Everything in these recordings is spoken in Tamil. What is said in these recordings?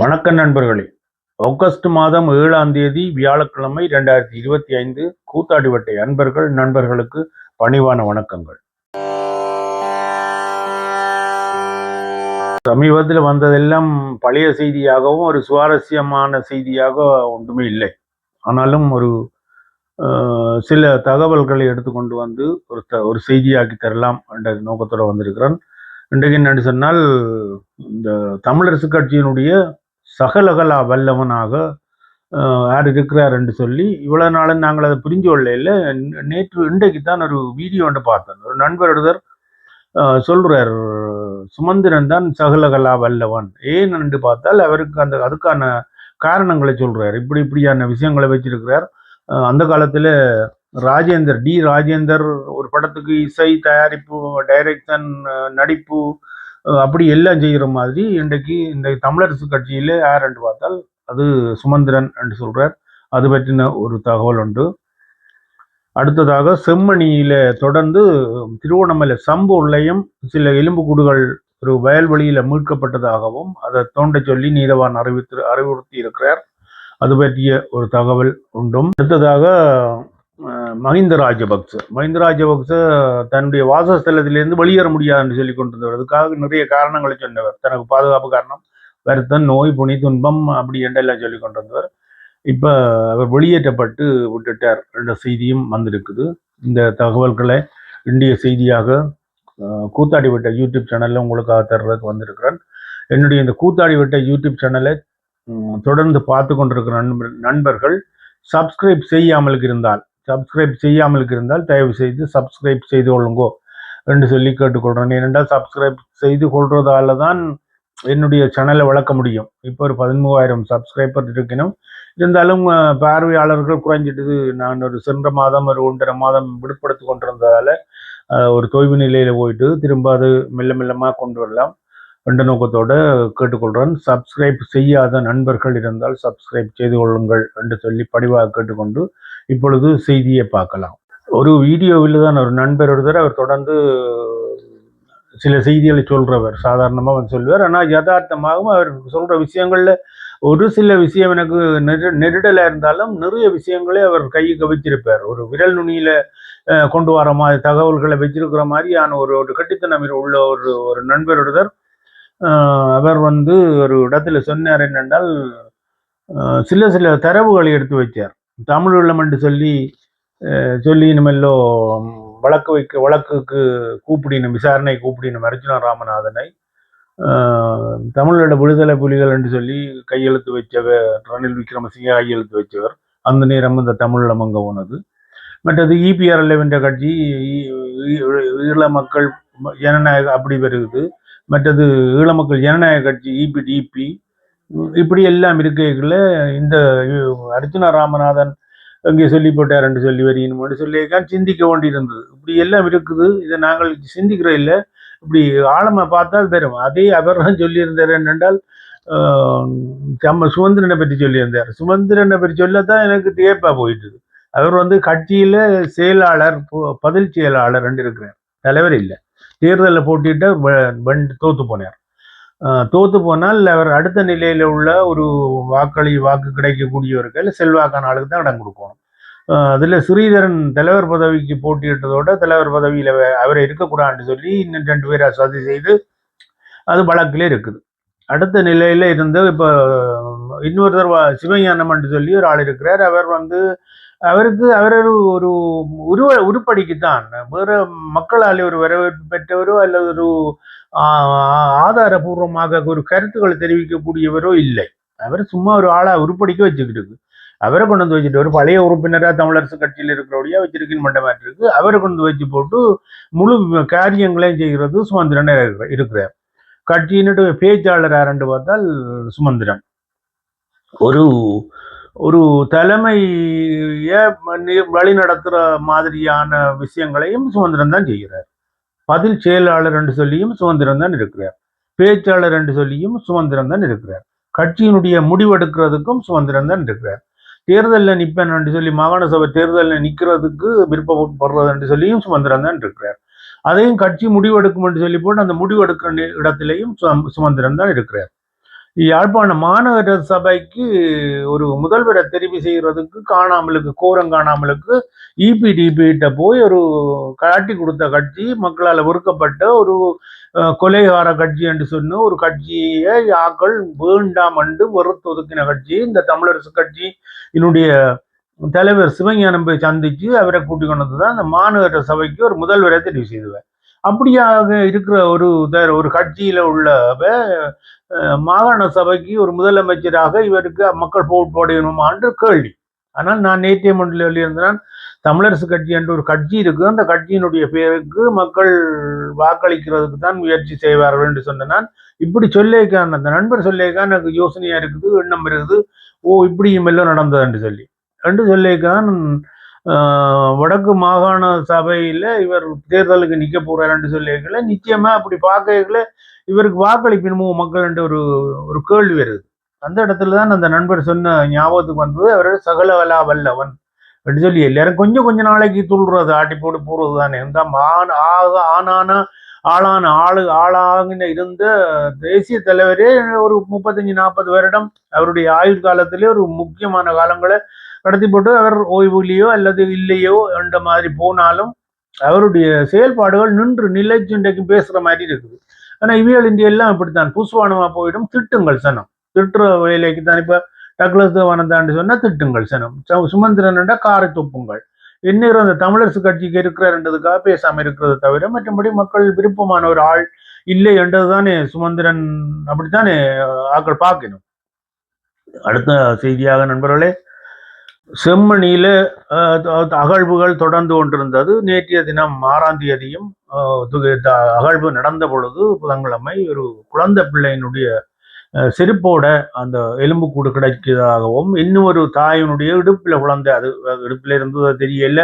வணக்கம் நண்பர்களே. ஆகஸ்ட் மாதம் ஏழாம் தேதி வியாழக்கிழமை இரண்டாயிரத்தி இருபத்தி ஐந்து கூத்தாடிவட்டை அன்பர்கள் நண்பர்களுக்கு பணிவான வணக்கங்கள். சமீபத்தில் வந்ததெல்லாம் பழைய செய்தியாகவும் ஒரு சுவாரஸ்யமான செய்தியாக ஒன்றுமே இல்லை. ஆனாலும் ஒரு சில தகவல்களை எடுத்துக்கொண்டு வந்து ஒரு த ஒரு செய்தியாக்கி தரலாம் என்ற நோக்கத்தோடு வந்திருக்கிறேன். இன்றைக்கு என்னன்னு சொன்னால் இந்த தமிழரசு கட்சியினுடைய சகலகலா வல்லவனாக யார் இருக்கிறார் என்று சொல்லி இவ்வளவு நாளும் நாங்கள் அதை புரிஞ்சு கொள்ளையில் நேற்று இன்றைக்கு தான் ஒரு வீடியோ ஒன்று பார்த்தேன் ஒரு நண்பர் ஒருத்தர் சுமந்திரன் தான் சகலகலா வல்லவன். ஏன் என்று பார்த்தால் அவருக்கு அந்த அதுக்கான காரணங்களை சொல்கிறார் இப்படி இப்படியான விஷயங்களை வச்சிருக்கிறார். அந்த காலத்தில் ராஜேந்தர் டி. ராஜேந்தர் ஒரு படத்துக்கு இசை தயாரிப்பு டைரக்ஷன் நடிப்பு அப்படி எல்லாம் செய்கிற மாதிரி இன்றைக்கு இந்த தமிழரசு கட்சியில் யார் என்று பார்த்தால் அது சுமந்திரன் என்று சொல்கிறார் அது பற்றின ஒரு தகவல் உண்டு. அடுத்ததாக செம்மணியில தொடர்ந்து திருவண்ணாமலை சம்பூர்லையும் சில எலும்புக்கூடுகள் ஒரு வயல்வெளியில மீட்கப்பட்டதாகவும் அதை தோண்ட சொல்லி நீதவான் அறிவித்து அறிவுறுத்தி இருக்கிறார். அது பற்றிய ஒரு தகவல் உண்டும். அடுத்ததாக மஹிந்த ராஜபக்ச. மஹிந்த ராஜபக்ச தன்னுடைய வாசஸ்தலத்திலிருந்து வெளியேற முடியாதுன்னு சொல்லி கொண்டிருந்தவர். அதுக்காக நிறைய காரணங்களை சொன்னவர். தனக்கு பாதுகாப்பு காரணம் வருத்தம் நோய் புனி துன்பம் அப்படி என்றெல்லாம் சொல்லி கொண்டிருந்தவர். இப்போ அவர் வெளியேற்றப்பட்டு விட்டுட்டார். என்ற செய்தியும் வந்திருக்குது. இந்த தகவல்களை இந்திய செய்தியாக கூத்தாடி விட்ட யூடியூப் சேனலில் உங்களுக்காக தர்றதுக்கு வந்திருக்கிறேன். என்னுடைய இந்த கூத்தாடி விட்ட யூடியூப் சேனலை தொடர்ந்து பார்த்து கொண்டிருக்கிற நண்பர்கள் சப்ஸ்கிரைப் செய்யாமல் இருந்தால் சப்ஸ்கிரைப் செய்யாமல் இருந்தால் தயவு செய்து சப்ஸ்கிரைப் செய்து கொள்ளுங்கோ என்று சொல்லி கேட்டுக்கொள்கிறேன் ஏனென்றால் சப்ஸ்கிரைப் செய்து கொள்றதால தான் என்னுடைய சேனலை வளர்க்க முடியும். இப்போ ஒரு பதிமூவாயிரம் சப்ஸ்கிரைபர் இருக்கணும் இருந்தாலும் பார்வையாளர்கள் குறைஞ்சிட்டது நான் ஒரு சென்ற மாதம் ஒரு ஒன்றரை மாதம் விடுபடுத்தி கொண்டிருந்ததால் ஒரு தொய்வு நிலையில் போயிட்டு திரும்ப அது மெல்ல மெல்லமாக கொண்டு வரலாம் என்ற நோக்கத்தோடு கேட்டுக்கொள்கிறேன் சப்ஸ்கிரைப் செய்யாத நண்பர்கள் இருந்தால் சப்ஸ்கிரைப் செய்து கொள்ளுங்கள் என்று சொல்லி படிவாக கேட்டுக்கொண்டு இப்பொழுது செய்தியை பார்க்கலாம். ஒரு வீடியோவில் தான் ஒரு நண்பர் ஒருத்தர் அவர் தொடர்ந்து சில செய்திகளை சொல்றவர். சாதாரணமாக வந்து சொல்லுவார். ஆனால் யதார்த்தமாகவும் அவர் சொல்ற விஷயங்கள்ல ஒரு சில விஷயம் எனக்கு நெரு நெருடலாக இருந்தாலும் நிறைய விஷயங்களே அவர் கைக்கு வச்சிருப்பார் ஒரு விரல் நுனியில கொண்டு வர மாதிரி தகவல்களை வச்சிருக்கிற மாதிரியான ஒரு ஒரு கட்டித்தனம் உள்ள ஒரு ஒரு நண்பர் ஒருத்தர் அவர் வந்து ஒரு இடத்துல சொன்னார் என்னென்றால் சில சில தரவுகளை எடுத்து வச்சார் தமிழ் உள்ளம் என்று சொல்லி சொல்லி இனிமெல்லோ வழக்கு வைக்க வழக்குக்கு கூப்பிடினும் விசாரணை கூப்பிடினும் அர்ஜுனா ராமநாதனை தமிழோட விடுதலை புலிகள் என்று சொல்லி கையெழுத்து வச்சவர் ரணில் விக்ரமசிங்க கையெழுத்து வச்சவர் அந்த நேரம் இந்த தமிழீழம் அங்கே போனது. மற்றது இபிஆர்எல் என்ற கட்சி ஈழ மக்கள் ஜனநாயக அப்படி வருகுது மற்றது ஈழ மக்கள் ஜனநாயக கட்சி இபிடிபி இப்படி எல்லாம் இருக்கைக்குள்ள இந்த அர்ஜுன ராமநாதன் அங்கே சொல்லி போட்டார் என்று சொல்லி வரையணும் சொல்லியிருக்கான் சிந்திக்க வேண்டியிருந்தது. இப்படி எல்லாம் இருக்குது. இதை நாங்கள் சிந்திக்கிற இல்லை. இப்படி ஆழமாக பார்த்தால் தெரியும் அதே அவர் தான் சொல்லியிருந்தார் என்னென்றால் ஆஹ், நம்ம சுமந்திரனை பற்றி சொல்லியிருந்தார். சுமந்திரனை பற்றி சொல்லத்தான் எனக்கு தேப்பா போயிட்டுது. அவர் வந்து கட்சியில் செயலாளர் பதில் செயலாளர் ரெண்டு இருக்கிறார். தலைவர் இல்லை. தேர்தலில் போட்டிட்டு தோத்து போனார். தோத்து போனால் அவர் அடுத்த நிலையில உள்ள ஒரு வாக்களி வாக்கு கிடைக்கக்கூடியவர்கள் செல்வாக்கான ஆளுக்கு தான் இடம் கொடுக்கணும். அதில் அதுல ஸ்ரீதரன் தலைவர் பதவிக்கு போட்டியிட்டதோட தலைவர் பதவியில அவரை அவர் இருக்கக்கூடாதுன்னு சொல்லி இன்னும் ரெண்டு பேரை சதி செய்து அது வழக்கிலே இருக்குது. அடுத்த நிலையில இருந்து இப்போ இன்னொருத்தர் சிவஞானம் என்று சொல்லி ஒரு ஆள் இருக்கிறார். அவர் வந்து அவருக்கு அவர் ஒரு உருவ உருவ உருப்படிக்குத்தான். வேறு மக்களால் ஒரு வரவேற்பு பெற்றவரோ அல்லது ஒரு ஆதாரபூர்வமாக ஒரு கருத்துக்களை தெரிவிக்கக்கூடியவரோ இல்லை. அவர் சும்மா ஒரு ஆளா உருப்படிக்க வச்சுக்கிட்டு இருக்கு. அவரை கொண்டு வந்து வச்சுட்டு ஒரு பழைய உறுப்பினரா தமிழரசு கட்சியில் இருக்கிறபடியா வச்சிருக்கின் மண்டபம் இருக்கு. அவரை கொண்டு வந்து வச்சு போட்டு முழு காரியங்களையும் செய்கிறது சுமந்திரன் இருக்கிற- இருக்கிறார். கட்சியினுடைய பேச்சாளர் யாருன்னு பார்த்தால் சுமந்திரன். ஒரு ஒரு தலைமையை வழி நடத்துகிற மாதிரியான விஷயங்களையும் சுதந்திரம் தான் செய்கிறார். பதில் செயலாளர் என்று சொல்லியும் சுதந்திரம் தான் இருக்கிறார். பேச்சாளர் என்று சொல்லியும் சுதந்திரம் தான் இருக்கிறார். கட்சியினுடைய முடிவெடுக்கிறதுக்கும் சுதந்திரம் தான் இருக்கிறார். தேர்தலில் நிற்பேன் என்று சொல்லி மாகாண சபை தேர்தலில் நிற்கிறதுக்கு விருப்பப்படுறது என்று சொல்லியும் சுதந்திரன் தான் இருக்கிறார். அதையும் கட்சி முடிவெடுக்கும் என்று சொல்லி போட்டு அந்த முடிவெடுக்கிற இடத்திலையும் இடத்திலேயும் சுமந்திரன் தான் இருக்கிறார். யாழ்ப்பாண மாநகர சபைக்கு ஒரு முதல்வரை தெரிவு செய்கிறதுக்கு காணாமலுக்கு கோரம் காணாமலுக்கு E இபிடிபிகிட்ட போய் ஒரு காட்டி கொடுத்த கட்சி மக்களால் ஒறுக்கப்பட்ட ஒரு கொலைகார கட்சி என்று சொன்ன ஒரு கட்சியை யாக்கள் வேண்டாம் என்று வெறுத்து ஒதுக்கின கட்சி. இந்த தமிழரசு கட்சி என்னுடைய தலைவர் சிவஞானம் போய் சந்திச்சு அவரை கூட்டிக் கொண்டது தான் அந்த மாநகர சபைக்கு ஒரு முதல்வரை தெரிவு செய்துவேன் அப்படியாக இருக்கிற ஒரு ஒரு கட்சியில் உள்ளவ மாகாண சபைக்கு ஒரு முதலமைச்சராக இவருக்கு மக்கள் போட் போடணுமான்னு கேள்வி. ஆனால் நான் நேற்றைய மண்டல சொல்லியிருந்தேன் தமிழரசு கட்சி என்ற ஒரு கட்சி இருக்கு அந்த கட்சியினுடைய பேருக்கு மக்கள் வாக்களிக்கிறதுக்கு தான் முயற்சி செய்வார்கள் என்று சொன்ன நான். இப்படி சொல்லியிருக்கான் அந்த நண்பர் சொல்லியிருக்கான் எனக்கு யோசனையா இருக்குது எண்ணம் இருக்குது. ஓ இப்படியும் எல்லாம் நடந்தது என்று சொல்லி. என்று சொல்லியிருக்கான் வடக்கு மாகாண சபையில இவர் தேர்தலுக்கு நிற்க போறார் என்று சொல்லியிருக்கல. நிச்சயமா அப்படி பார்க்கல இவருக்கு வாக்களிப்பினுமோ மக்கள் என்று ஒரு ஒரு கேள்வி வருது. அந்த இடத்துல தான் அந்த நண்பர் சொன்ன ஞாபகத்துக்கு வந்தது. அவர் சகலவலா வல்லவன் அப்படின்னு சொல்லி எல்லாரும் கொஞ்சம் கொஞ்ச நாளைக்கு துள்ளுறது ஆட்டி போட்டு போறது தானே. இந்த ஆண் ஆக ஆனான ஆளான ஆளு ஆளாகின இருந்த தேசிய தலைவரே ஒரு முப்பத்தஞ்சு நாற்பது வருடம் அவருடைய ஆயுள் காலத்திலே ஒரு முக்கியமான காலங்களை கடத்தி போட்டு அவர் ஓய்வுலையோ அல்லது இல்லையோ என்ற மாதிரி போனாலும் அவருடைய செயல்பாடுகள் நின்று நிலைச்சு இன்றைக்கு பேசுற மாதிரி இருக்குது. ஆனா இவியல் இந்தியா எல்லாம் இப்படித்தான். புஸ்வானமா போயிடும் திட்டுங்கள் சனம். திட்டுற வேலைக்கு தான் இப்ப டக்ளஸ் தேவானந்தாண்டு சொன்னா திட்டுங்கள் சனம். சு- சுமந்திரன் காரை துப்புங்கள். இன்னும் அந்த தமிழரசு கட்சிக்கு இருக்கிறார்ன்றதுக்காக பேசாமல் இருக்கிறத தவிர மற்றபடி மக்கள் விருப்பமான ஒரு ஆள் இல்லை என்றது தானே சுமந்திரன் அப்படித்தானே ஆக்கள் பார்க்கணும். அடுத்த செய்தியாக நண்பர்களே செம்மணியில் அஹ், அகழ்வுகள் தொடர்ந்து கொண்டிருந்தது. நேற்றைய தினம் ஆறாம் தேதியும் து- அகழ்வு நடந்த பொழுது புதன்கிழமை ஒரு குழந்தை பிள்ளையினுடைய செருப்போட அந்த எலும்புக்கூடு கிடைக்கிறதாகவும் இன்னும் ஒரு தாயினுடைய இடுப்புல குழந்தை அது இடுப்பில் இடுப்புல இருந்தது தெரியல.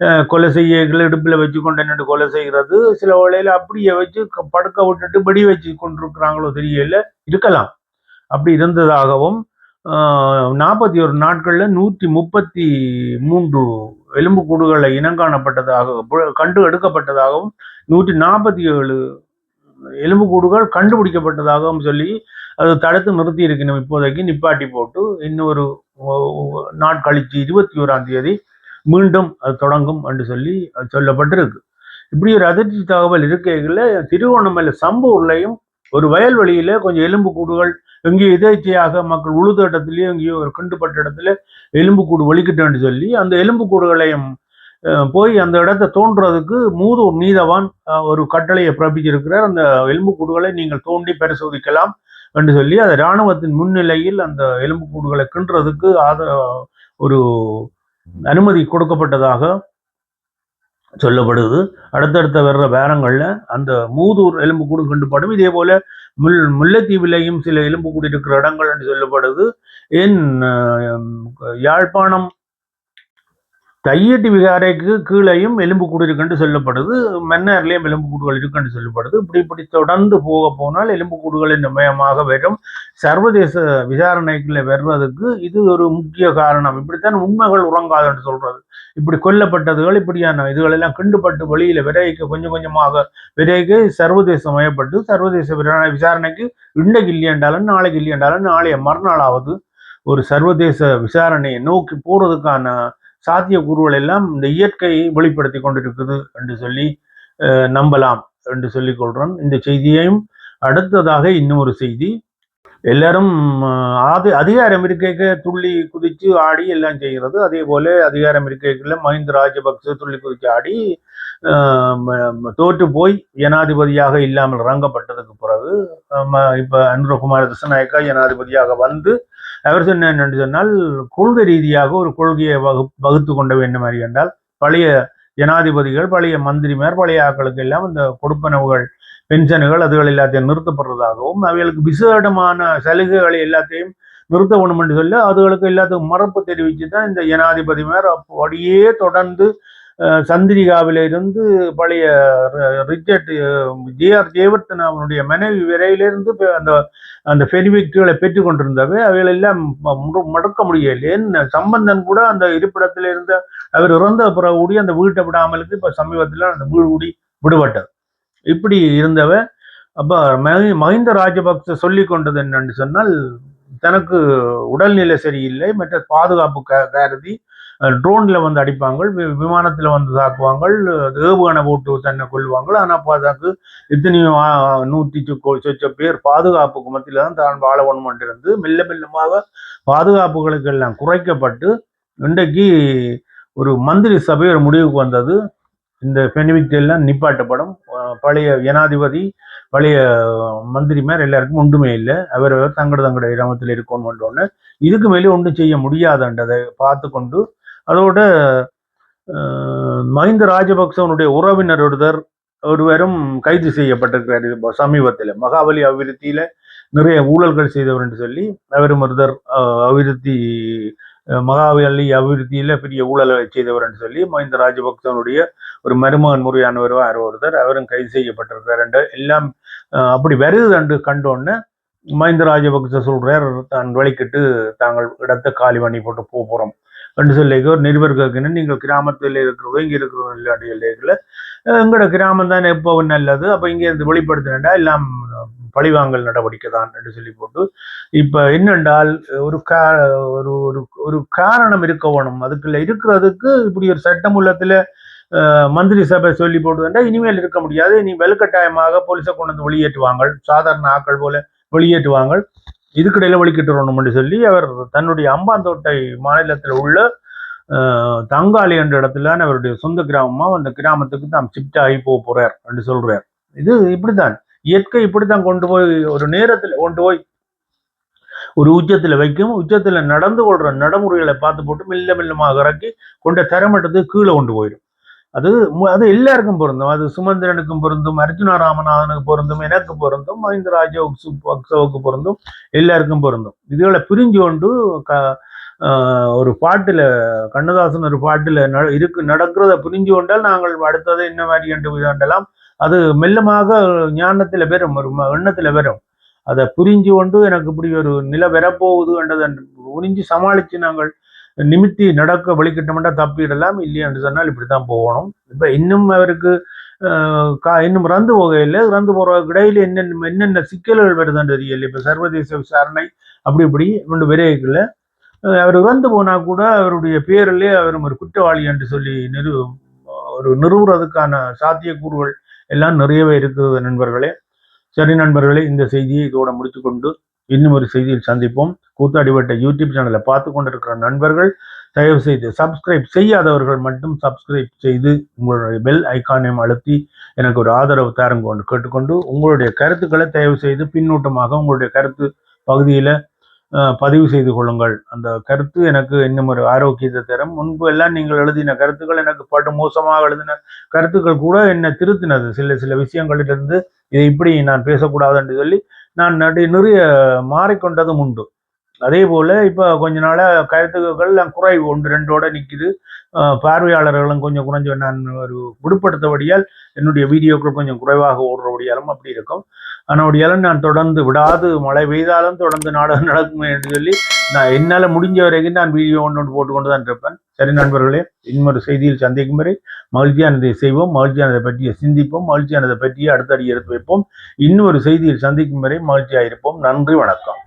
அஹ், கொலை செய்யகளை இடுப்புல வச்சு கொண்டு என்னட்டு கொலை செய்கிறது சில வேளையில் அப்படியே வச்சு படுக்க விட்டுட்டு வெடி வச்சு கொண்டிருக்கிறாங்களோ தெரியல. இருக்கலாம். அப்படி இருந்ததாகவும் நாற்பத்தி ஒரு நாட்களில் நூற்றி முப்பத்தி மூன்று எலும்புக்கூடுகளை இனங்காணப்பட்டதாக பு- கண்டு எடுக்கப்பட்டதாகவும் நூற்றி நாற்பத்தி ஏழு எலும்புக்கூடுகள் கண்டுபிடிக்கப்பட்டதாகவும் சொல்லி அது தடுத்து நிறுத்தி இருக்கணும். இப்போதைக்கு நிப்பாட்டி போட்டு இன்னொரு ஒ- நாட் கழிச்சு இருபத்தி ஓராம் தேதி மீண்டும் அது தொடங்கும் என்று சொல்லி அது சொல்லப்பட்டிருக்கு. இப்படி ஒரு அதிர்ச்சி தகவல் இருக்கைகளில் திருவண்ணாமலை சம்பூர்லையும் ஒரு வயல்வெளியில கொஞ்சம் எலும்புக்கூடுகள் எங்கேயோ எதேச்சையாக மக்கள் உழுதட்டத்திலேயோ எங்கேயோ ஒரு கண்டுபட்ட இடத்துல எலும்புக்கூடு ஒழிக்கிட்டேன்னு சொல்லி அந்த எலும்புக்கூடுகளையும் கூடுகளையும் போய் அந்த இடத்தை தோன்றதுக்கு மூதூர் நீதவான் ஒரு கட்டளையை பிறப்பிச்சிருக்கிறார். அந்த எலும்புக்கூடுகளை நீங்கள் தோண்டி பரிசோதிக்கலாம் என்று சொல்லி அது இராணுவத்தின் முன்னிலையில் அந்த எலும்புக்கூடுகளை கின்றதுக்கு ஆத ஒரு அனுமதி கொடுக்கப்பட்டதாக சொல்லப்படுது. அடுத்தடுத்த வர்ற பேரங்களில் அந்த மூதூர் எலும்புக்கூடு கண்டுபடும் இதே போல முல் முல்லைத்தீவிலையும் சில எலும்புக்கூடு இருக்கிற இடங்கள் என்று சொல்லப்படுது. ஏன் யாழ்ப்பாணம் தையட்டி விகாரைக்கு கீழேயும் எலும்புக்கூடு இருக்குன்னு சொல்லப்படுது. மன்னார்லேயும் எலும்புக்கூடுகள் இருக்குன்னு சொல்லப்படுது. இப்படி இப்படி தொடர்ந்து போக போனால் எலும்புக்கூடுகளின் மயமாக வரும். சர்வதேச விசாரணைக்குள்ள வர்றதுக்கு இது ஒரு முக்கிய காரணம். இப்படித்தான் உண்மைகள் உறங்காதுன்னு சொல்றது. இப்படி கொல்லப்பட்டதுகள் இப்படியான இதுகளெல்லாம் கிண்டுபட்டு வெளியில விரைக்க கொஞ்சம் கொஞ்சமாக விரைக்க சர்வதேச மயப்பட்டு சர்வதேச விசாரணைக்கு இன்றைக்கு இல்லையென்றாலும் நாளைக்கு இல்லையென்றாலும் நாளைய மறுநாளாவது ஒரு சர்வதேச விசாரணையை நோக்கி போறதுக்கான சாத்திய கூறுகள் எல்லாம் இந்த இயற்கையை வெளிப்படுத்தி கொண்டிருக்குது என்று சொல்லி நம்பலாம் என்று சொல்லிக் கொள்கிறோம் இந்த செய்தியையும் அடுத்ததாக இன்னொரு செய்தி. எல்லாரும் அது ஆதி அதிகாரம் இருக்கைக்கு துள்ளி குதிச்சு ஆடி எல்லாம் செய்கிறது. அதே போல அதிகாரம் இருக்கைக்குள்ள மஹிந்த ராஜபக்ச துள்ளி குதிச்சு ஆடி ம- தோற்று போய் ஜனாதிபதியாக இல்லாமல் இறங்கப்பட்டதுக்கு பிறகு இப்போ ம- இப்ப அனுரகுமார திசநாயக்கா ஜனாதிபதியாக வந்து அவர் சொன்ன சொன்னால் கொள்கை ரீதியாக ஒரு கொள்கையை வகு வகுத்து கொண்ட வேண்டும் மாதிரி என்றால் பழைய ஜனாதிபதிகள் பழைய மந்திரிமார் பழைய ஆட்களுக்கு எல்லாம் இந்த கொடுப்பனவுகள் பென்ஷனுகள் அதுகள் எல்லாத்தையும் நிறுத்தப்படுறதாகவும் அவைகளுக்கு விசேடமான சலுகைகளை எல்லாத்தையும் நிறுத்த வேணும் என்று சொல்லி அதுகளுக்கு எல்லாத்துக்கும் மறுப்பு தெரிவித்து தான் இந்த ஜனாதிபதிமார் அப்படியே தொடர்ந்து சந்திரிகாவிலிருந்து இருந்து பழைய ரிச்சர்ட் ஜே ஆர் ஜெயவர்த்தன் அவனுடைய மனைவி விரையிலிருந்து அந்த அந்த பெனிஃபிட்டுகளை பெற்று கொண்டிருந்தவை அவைகள் எல்லாம் ம- முடு- முடியல சம்பந்தன் கூட அந்த இருப்பிடத்தில் இருந்த அவர் இறந்த பிறகு கூடி அந்த வீட்டை விடாமலுக்கு இப்போ சமீபத்தில் அந்த வீடு கூடி விடுபட்டது. இப்படி இருந்தவ அப்போ மஹிந்த ராஜபக்ச சொல்லி கொண்டது என்னன்னு சொன்னால் தனக்கு உடல்நிலை சரியில்லை மற்ற பாதுகாப்பு க- கருதி ட்ரோனில் வந்து அடிப்பாங்க வி- வந்து தாக்குவாங்க ஏவுகணை போட்டு தன்னை கொள்வாங்க ஆனால் பாதுகாப்பு இத்தனையோ நூற்றி சொச்ச பேர் பாதுகாப்புக்கு மத்தியில் தான் தான் வாழ ஒன்று மெல்ல மெல்லமாக பாதுகாப்புகளுக்கு எல்லாம் குறைக்கப்பட்டு இன்றைக்கு ஒரு மந்திரி சபை ஒரு முடிவுக்கு வந்தது. இந்த பெனிஃபிட் எல்லாம் நிப்பாட்டப்படும். பழைய ஜனாதிபதி பழைய மந்திரிமார் எல்லாருக்கும் ஒன்றுமே இல்லை. அவர் தங்கட தங்கட கிராமத்தில் இருக்கணும்னு இதுக்கு மேலே ஒன்றும் செய்ய முடியாதுன்றதை பார்த்து கொண்டு அதோட மஹிந்த ராஜபக்சவனுடைய உறவினர் ஒருத்தர் ஒருவரும் கைது செய்யப்பட்டிருக்கிறார் இது சமீபத்தில். மகாபலி அபிவிருத்தியில நிறைய ஊழல்கள் செய்தவர் என்று சொல்லி அவரும் ஒருத்தர் அபிவிருத்தி அஹ், மகாபலி அபிவிருத்தியில பெரிய ஊழலை செய்தவர் என்று சொல்லி மஹிந்த ராஜபக்சவனுடைய ஒரு மருமகன் முறையானவர் ஒருத்தர் அவரும் கைது செய்யப்பட்டிருக்கிறார் என்று எல்லாம் அப்படி வருது என்று கண்டோன்னு மஹிந்த ராஜபக்ச சொல்றார் தான் வழிக்கிட்டு தாங்கள் இடத்தை காலி பண்ணி போட்டு போகிறோம் என்று சொல்லி ஒரு நிருபர் கேட்கணும் நீங்கள் கிராமத்தில் இருக்கிறதோ இங்கே இருக்கிறதோ இல்லாட்டி எங்களோட கிராமம் தான் எப்போ நல்லது. அப்போ இங்கே இருந்து வெளிப்படுத்தினா எல்லாம் பழிவாங்கல் நடவடிக்கை தான் என்று சொல்லி போட்டு இப்போ என்னென்றால் ஒரு கா ஒரு ஒரு ஒரு காரணம் இருக்க வேணும். அதுக்குள்ள இருக்கிறதுக்கு இப்படி ஒரு சட்டமூலத்தில் மந்திரி சபை சொல்லி போட்டுதுண்டா இனிமேல் இருக்க முடியாது. நீ வெலுக்கட்டாயமாக போலீஸை கொண்டு வந்து வெளியேற்றுவாங்க. சாதாரண ஆக்கள் போல வெளியேற்றுவாங்க. இதுக்கிடையில வெளிக்கிட்டு வரணும்னு சொல்லி அவர் தன்னுடைய அம்பாந்தோட்டை மாநிலத்தில் உள்ள தங்காளி என்ற இடத்துல அவருடைய சொந்த கிராமமா அந்த கிராமத்துக்கு தான் ஷிஃப்ட் ஆகி போக போறார் என்று சொல்றார். இது இப்படித்தான். இயற்கை இப்படித்தான் கொண்டு போய் ஒரு நேரத்துல கொண்டு போய் ஒரு உச்சத்தில் வைக்கும். உச்சத்தில் நடந்து கொள்ற நடைமுறைகளை பார்த்து போட்டு மெல்ல மெல்லமாக இறக்கி கொண்ட தரமட்டத்துக்கு கீழே கொண்டு போயிடும். அது மு- அது எல்லாருக்கும் பொருந்தும். அது சுமந்திரனுக்கும் பொருந்தும் அர்ஜுனா ராமநாதனுக்கு பொருந்தும் எனக்கு பொருந்தும் மஹிந்த ராஜபக்சவுக்கு பொருந்தும் எல்லாருக்கும் பொருந்தும். இதுகளை பிரிஞ்சு கொண்டு க ஒரு பாட்டில் கண்ணதாசன் ஒரு பாட்டில் ந- இருக்கு நடக்கிறத புரிஞ்சு கொண்டால் நாங்கள் அடுத்தது என்ன மாதிரி என்று விதாண்டலாம். அது மெல்லமாக ஞானத்தில் வரும் ஒரு ம- பெறும். வரும் அதை புரிஞ்சு கொண்டு எனக்கு இப்படி ஒரு நில வரப்போகுது என்றதை புரிஞ்சு சமாளித்து நாங்கள் நிமித்தி நடக்க வழிகிட்டமெண்டா தப்பிடலாம் இல்லை என்று சொன்னால் இப்படித்தான் போகணும். இப்போ இன்னும் அவருக்கு கா- இன்னும் ரந்து போகையில் ரந்து போகிற இடையில என்னென்ன என்னென்ன சிக்கல்கள் வருதுன்னு தெரியல. இப்போ சர்வதேச விசாரணை அப்படி இப்படி ரெண்டு விரைவில் அவர் இறந்து போனால் கூட அவருடைய பேரிலே அவர் ஒரு குற்றவாளி என்று சொல்லி நிறு ஒரு நிறுவுறதுக்கான சாத்தியக்கூறுகள் எல்லாம் நிறையவே இருக்கிறது நண்பர்களே. சரி நண்பர்களே இந்த செய்தியை இதோட முடித்துக்கொண்டு இன்னும் ஒரு செய்தியில் சந்திப்போம். கூத்தாடிவட்ட யூடியூப் சேனலை பார்த்து கொண்டிருக்கிற நண்பர்கள் தயவு செய்து சப்ஸ்கிரைப் செய்யாதவர்கள் மட்டும் சப்ஸ்கிரைப் செய்து உங்களுடைய பெல் ஐக்கானையும் அழுத்தி எனக்கு ஒரு ஆதரவு தாருங்க கொண்டு கேட்டுக்கொண்டு உங்களுடைய கருத்துக்களை தயவு செய்து பின்னூட்டமாக உங்களுடைய கருத்து பகுதியில் பதிவு செய்து கொள்ளுங்கள். அந்த கருத்து எனக்கு இன்னும் ஒரு ஆரோக்கியத்தை தரும். முன்பு எல்லாம் நீங்கள் எழுதின கருத்துக்கள் எனக்கு பட்டு மோசமாக எழுதின கருத்துக்கள் கூட என்னை திருத்தினது. சில சில விஷயங்களிலிருந்து இதை இப்படி நான் பேசக்கூடாது என்று சொல்லி நான் நடு நிறைய மாறிக்கொண்டதும் உண்டு. அதே போல் இப்போ கொஞ்ச நாளாக கருத்துக்கள் குறைவு. ஒன்று ரெண்டோட நிற்குது பார்வையாளர்களும் கொஞ்சம் குறைஞ்ச நான் ஒரு விடுபடுத்தபடியால் என்னுடைய வீடியோக்கள் கொஞ்சம் குறைவாக ஓடுறபடியாலும் அப்படி இருக்கும். ஆனபடியாலும் நான் தொடர்ந்து விடாது. மழை பெய்தாலும் தொடர்ந்து நாடகம் நடக்கும் என்று சொல்லி நான் என்னால் முடிஞ்ச வரைக்கும் நான் வீடியோ ஒன்று ஒன்று போட்டுக்கொண்டு தான் இருப்பேன். சரி நண்பர்களே இன்னொரு செய்தியில் சந்திக்கும் வரை மகிழ்ச்சியானதை செய்வோம். மகிழ்ச்சியானதை பற்றிய சிந்திப்போம். மகிழ்ச்சியானதை பற்றிய அடுத்தடி எடுத்து வைப்போம். இன்னொரு செய்தியில் சந்திக்கும் வரை மகிழ்ச்சியாக இருப்போம் நன்றி வணக்கம்.